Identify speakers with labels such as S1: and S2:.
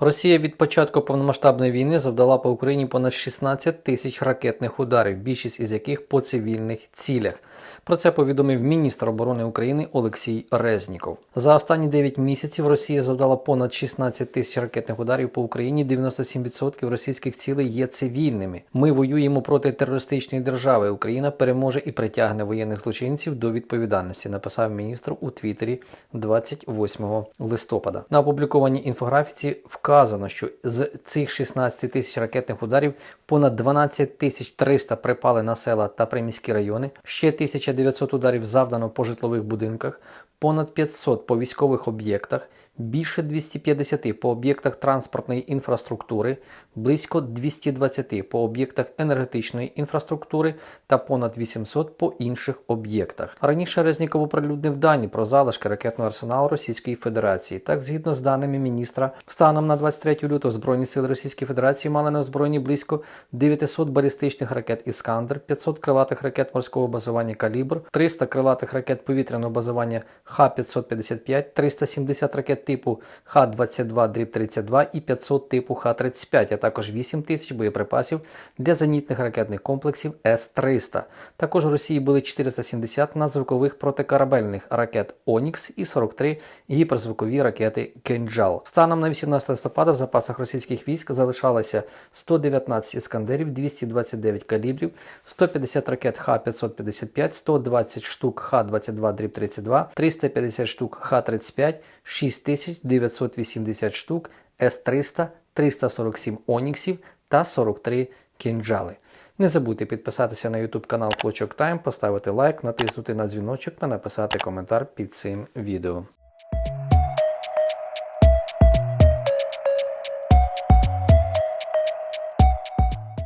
S1: Росія від початку повномасштабної війни завдала по Україні понад 16 тисяч ракетних ударів, більшість із яких по цивільних цілях. Про це повідомив міністр оборони України Олексій Резніков. За останні 9 місяців Росія завдала понад 16 тисяч ракетних ударів по Україні. 97% російських цілей є цивільними. Ми воюємо проти терористичної держави. Україна переможе і притягне воєнних злочинців до відповідальності. Написав міністр у Твіттері 28 листопада. На опублікованій інфографіці вказано, що з цих 16 тисяч ракетних ударів понад 12 тисяч 300 припали на села та приміські райони. Ще 1900 ударів завдано по житлових будинках, понад 500 по військових об'єктах, більше 250 по об'єктах транспортної інфраструктури, близько 220 по об'єктах енергетичної інфраструктури та понад 800 по інших об'єктах. Раніше Резніков оприлюднив дані про залишки ракетного арсеналу Російської Федерації. Так, згідно з даними міністра, станом на 23 лютого Збройні сили Російської Федерації мали на озброєнні близько 900 балістичних ракет Іскандер, 500 крилатих ракет морського базування Калібр, 300 крилатих ракет повітряного базування Х-555, 370 ракет типу Х-22-32 і 500 типу Х-35, а також 8 тисяч боєприпасів для зенітних ракетних комплексів С-300. Також у Росії були 470 надзвукових протикорабельних ракет Онікс і 43 гіперзвукові ракети Кинджал. Станом на 18 листопада в запасах російських військ залишалося 119 іскандерів, 229 калібрів, 150 ракет Х-555, 120 штук Х-22-32, 350 штук Х-35, 6980 штук С-300, 347 Оніксів та 43 кінджали. Не забудьте підписатися на YouTube канал Клочок Тайм, поставити лайк, натиснути на дзвіночок та написати коментар під цим відео.